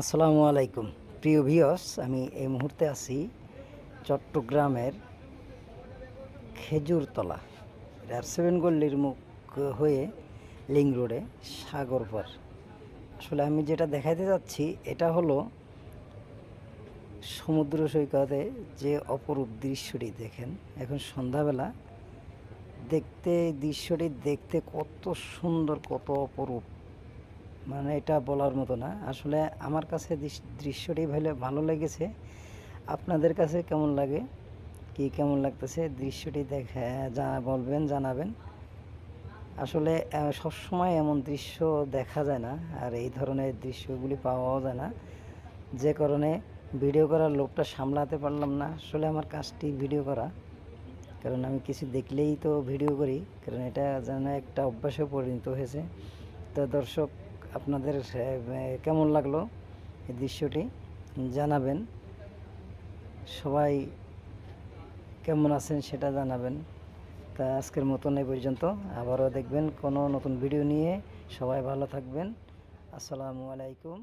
আসসালামু আলাইকুম। প্রিয় ভিওস আমি এই মুহূর্তে আছি চট্টগ্রামের খেজুরতলা আর সেভেন গল্লির মুখ হয়ে লিং রোডে সাগরপার। আসলে আমি যেটা দেখাইতে যাচ্ছি, এটা হলো সমুদ্র সৈকতে যে অপরূপ দৃশ্যটি দেখেন। এখন সন্ধ্যাবেলা দেখতে, দৃশ্যটি দেখতে কত সুন্দর, কত অপরূপ। মানে এটা বলার মতো না। আসলে আমার কাছে দৃশ্যটি ভালো ভালো লেগেছে। আপনাদের কাছে কেমন লাগে? কি কেমন লাগতেছে? দৃশ্যটি দেখে জানা বলবেন, জানাবেন। আসলে সবসময় এমন দৃশ্য দেখা যায় না, আর এই ধরনের দৃশ্যগুলি পাওয়াও যায় না। যে কারণে ভিডিও করার লোকটা সামলাতে পারলাম না। আসলে আমার কাজটি ভিডিও করা। কারণ আমি কিছু দেখলেই তো ভিডিও করি। কারণ এটা যেন একটা অভ্যাসে পরিণত হয়েছে। তো দর্শক আপনাদের কেমন লাগল এই দৃশ্যটি? জানাবেন। সবাই কেমন আছেন সেটা জানাবেন। তা আজকের মতন এই পর্যন্ত। আবারও দেখবেন কোনো নতুন ভিডিও নিয়ে। সবাই ভালো থাকবেন। আসসালামু আলাইকুম।